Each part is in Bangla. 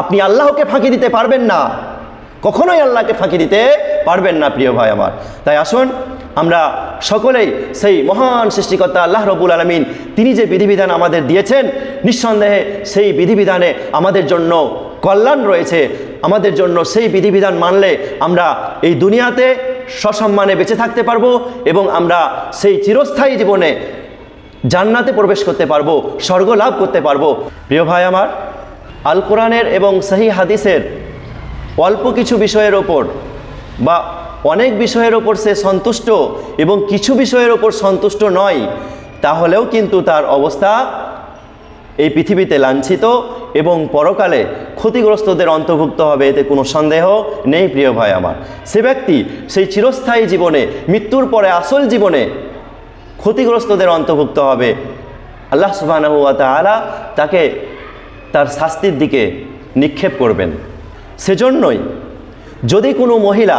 আপনি আল্লাহকে ফাঁকি দিতে পারবেন না। কখনোই আল্লাহকে ফাঁকি দিতে পারবেন না, প্রিয় ভাই আমার। তাই আসুন, আমরা সকলেই সেই মহান সৃষ্টিকর্তা আল্লাহ রবুল আলমিন, তিনি যে বিধিবিধান আমাদের দিয়েছেন, নিঃসন্দেহে সেই বিধিবিধানে আমাদের জন্য কল্যাণ রয়েছে। আমাদের জন্য সেই বিধিবিধান মানলে আমরা এই দুনিয়াতে সসম্মানে বেঁচে থাকতে পারব এবং আমরা সেই চিরস্থায়ী জীবনে জান্নাতে প্রবেশ করতে পারব, স্বর্গ লাভ করতে পারব। প্রিয় ভাই আমার আল কোরআনের এবং সহি হাদিসের অল্প কিছু বিষয়ের ওপর বা অনেক বিষয়ের ওপর সে সন্তুষ্ট এবং কিছু বিষয়ের ওপর সন্তুষ্ট নয়, তাহলেও কিন্তু তার অবস্থা এই পৃথিবীতে লাঞ্ছিত এবং পরকালে ক্ষতিগ্রস্তদের অন্তর্ভুক্ত হবে, এতে কোনো সন্দেহ নেই প্রিয় ভাই আমার। সে ব্যক্তি সেই চিরস্থায়ী জীবনে, মৃত্যুর পরে আসল জীবনে ক্ষতিগ্রস্তদের অন্তর্ভুক্ত হবে। আল্লাহ সুবাহ তাকে তার শাস্তির দিকে নিক্ষেপ করবেন। সেজন্যই যদি কোনো মহিলা,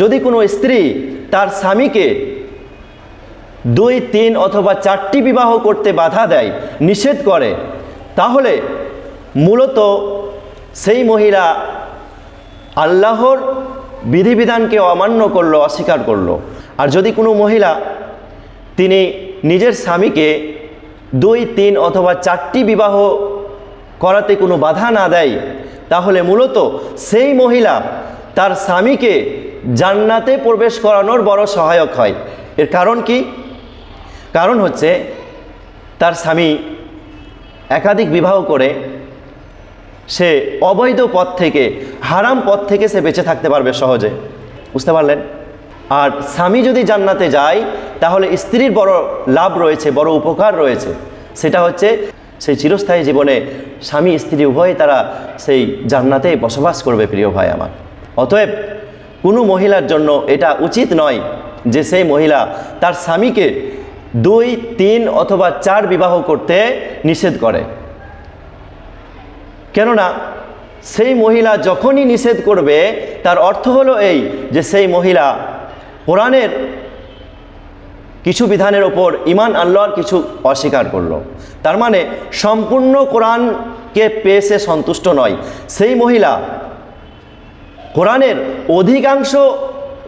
যদি কোনো স্ত্রী তার স্বামীকে দুই, তিন অথবা চারটি বিবাহ করতে বাধা দেয়, নিষেধ করে, তাহলে মূলত সেই মহিলা আল্লাহর বিধিবিধানকে অমান্য করল, অস্বীকার করল। আর যদি কোনো মহিলা তিনি নিজের স্বামীকে দুই, তিন অথবা চারটি বিবাহ করাতে কোনো বাধা না দেয়, তাহলে মূলত সেই মহিলা তার স্বামীকে জান্নাতে প্রবেশ করানোর বড় সহায়ক হয়। এর কারণ কি? কারণ হচ্ছে তার স্বামী একাধিক বিবাহ করে, সে অবৈধ পথ থেকে, হারাম পথ থেকে সে বেঁচে থাকতে পারবে সহজে। বুঝতে পারলেন? আর স্বামী যদি জান্নাতে যায়, তাহলে স্ত্রীর বড় লাভ রয়েছে, বড় উপকার রয়েছে। সেটা হচ্ছে সেই চিরস্থায়ী জীবনে স্বামী, স্ত্রী, উভয়ে তারা সেই জান্নাতে বসবাস করবে, প্রিয় ভাই আমার। অতএব কোনো মহিলার জন্য এটা উচিত নয় যে সেই মহিলা তার স্বামীকে দুই, তিন অথবা চার বিবাহ করতে নিষেধ করে। কেননা সেই মহিলা যখনই নিষেধ করবে, তার অর্থ হলো এই যে সেই মহিলা কোরআনের কিছু বিধানের ওপর ইমান আল্লাহর কিছু অস্বীকার করল। তার মানে সম্পূর্ণ কোরআনকে পেয়ে সে সন্তুষ্ট নয়। সেই মহিলা কোরআনের অধিকাংশ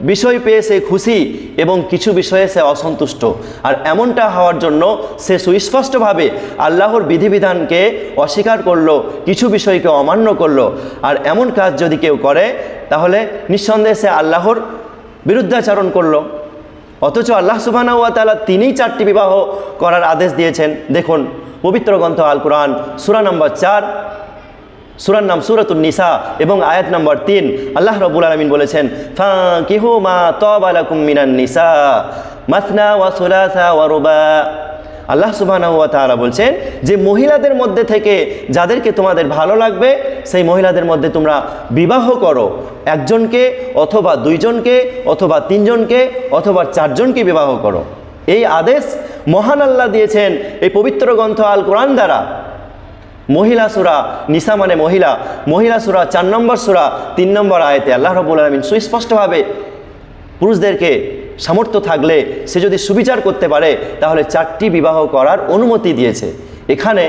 বিষয় পেয়ে সে খুশি এবং কিছু বিষয়ে সে অসন্তুষ্ট। আর এমনটা হওয়ার জন্য সে সুস্পষ্টভাবে আল্লাহর বিধিবিধানকে অস্বীকার করল, কিছু বিষয়কে অমান্য করল। আর এমন কাজ যদি কেউ করে, তাহলে নিঃসন্দেহে সে আল্লাহর বিরুদ্ধাচরণ করল। অথচ আল্লাহ সুবাহ তালা তিনিই চারটি বিবাহ করার আদেশ দিয়েছেন। দেখুন, পবিত্র গ্রন্থ আল কোরআন, সুরা নম্বর চার, সুরার নাম সুরাতুল নিসা এবং আয়াত নম্বর তিন। আল্লাহ রবুল আলমিন বলেছেন ফা কিহু মা তবালাকুম মিনান নিসা, মাসনা ওয়া সুলাসা ওয়া রুবা। আল্লাহ সুবহানাহু ওয়া তাআলা বলছেন যে মহিলাদের মধ্যে থেকে যাদেরকে তোমাদের ভালো লাগবে, সেই মহিলাদের মধ্যে তোমরা বিবাহ করো। একজনকে অথবা দুইজনকে অথবা তিনজনকে অথবা চারজনকে বিবাহ করো। এই আদেশ মহান আল্লাহ দিয়েছেন এই পবিত্র গ্রন্থ আল কোরআন দ্বারা। মহিলা সুরা নিসা মানে মহিলা মহিলা সুরা চার নম্বর সুরা তিন নম্বর আয়তে আল্লাহ রবুল আলমিন সুস্পষ্টভাবে পুরুষদেরকে সামর্থ্য থাকলে সে যদি সুবিচার করতে পারে, তাহলে চারটি বিবাহ করার অনুমতি দিয়েছে। এখানে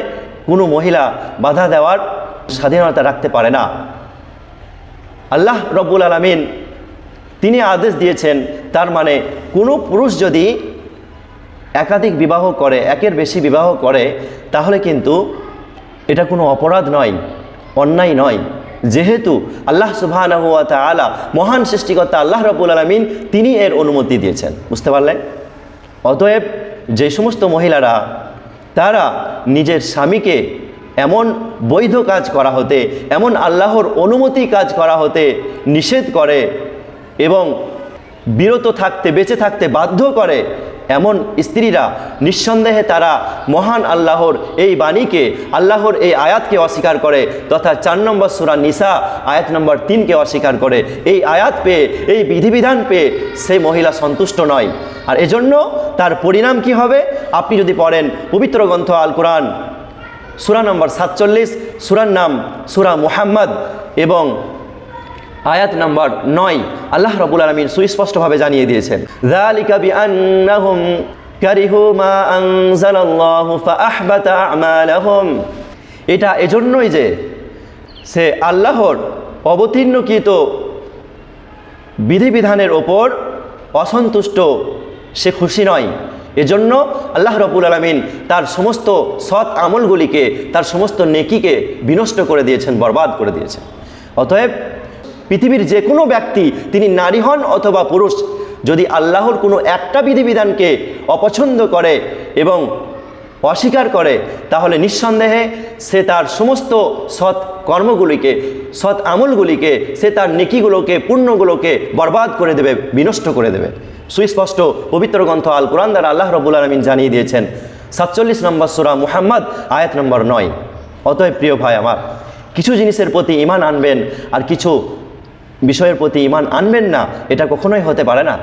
কোনো মহিলা বাধা দেওয়ার স্বাধীনতা রাখতে পারে না। আল্লাহ রব্বুল আলমিন তিনি আদেশ দিয়েছেন, তার মানে কোনো পুরুষ যদি একাধিক বিবাহ করে, একের বেশি বিবাহ করে, তাহলে কিন্তু এটা কোনো অপরাধ নয়, অন্যায় নয়। যেহেতু আল্লাহ সুবাহ আলা মহান সৃষ্টিকর্তা আল্লাহ রবুল আলমিন তিনি এর অনুমতি দিয়েছেন। বুঝতে পারলেন? অতএব যে সমস্ত মহিলারা, তারা নিজের স্বামীকে এমন বৈধ কাজ করা হতে, এমন আল্লাহর অনুমতি কাজ করা হতে নিষেধ করে এবং বিরত থাকতে, বেঁচে থাকতে বাধ্য করে এমন স্ত্রীরা নিঃসন্দেহে তারা মহান আল্লাহর এই বাণীকে, আল্লাহর এই আয়াতকে অস্বীকার করে, তথা চার নম্বর সুরা নিসা আয়াত নম্বর তিনকে অস্বীকার করে। এই আয়াত পেয়ে, এই বিধিবিধান পেয়ে সেই মহিলা সন্তুষ্ট নয়। আর এজন্য তার পরিণাম কি হবে? আপনি যদি পড়েন পবিত্র গ্রন্থ আল কোরআন, সুরা নম্বর সাতচল্লিশ, সুরার নাম সুরা মুহাম্মদ এবং আয়াত নাম্বার নয়। আল্লাহ রবুল আলমিন সুস্পষ্টভাবে জানিয়ে দিয়েছেন এটা এজন্যই যে সে আল্লাহর অবতীর্ণকৃত বিধিবিধানের ওপর অসন্তুষ্ট, সে খুশি নয়। এজন্য আল্লাহ রবুল আলমিন তার সমস্ত সৎ আমলগুলিকে, তার সমস্ত নেকিকে বিনষ্ট করে দিয়েছেন, বরবাদ করে দিয়েছেন। অতএব পৃথিবীর যে কোনো ব্যক্তি, তিনি নারী হন অথবা পুরুষ, যদি আল্লাহর কোনো একটা বিধিবিধানকে অপছন্দ করে এবং অস্বীকার করে, তাহলে নিঃসন্দেহে সে তার সমস্ত সৎ কর্মগুলিকে, সৎ আমলগুলিকে, সে তার নেকিগুলোকে, পুণ্যগুলোকে বরবাদ করে দেবে, বিনষ্ট করে দেবে। সুস্পষ্ট পবিত্র গ্রন্থ আল কোরআন দ্বারা আল্লাহ রবুল আলমিন জানিয়ে দিয়েছেন, সাতচল্লিশ নম্বর সুরা মুহাম্মদ, আয়াত নম্বর নয়। অতএব প্রিয় ভাই আমার, কিছু জিনিসের প্রতি ইমান আনবেন আর কিছু বিষয়ের প্রতি ইমান আনবেন না, এটা কখনোই হতে পারে না।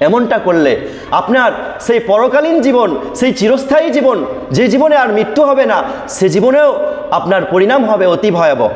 এমনটা করলে আপনার সেই পরকালীন জীবন, সেই চিরস্থায়ী জীবন, যে জীবনে আর মৃত্যু হবে না, সে জীবনেও আপনার পরিণাম হবে অতি ভয়াবহ।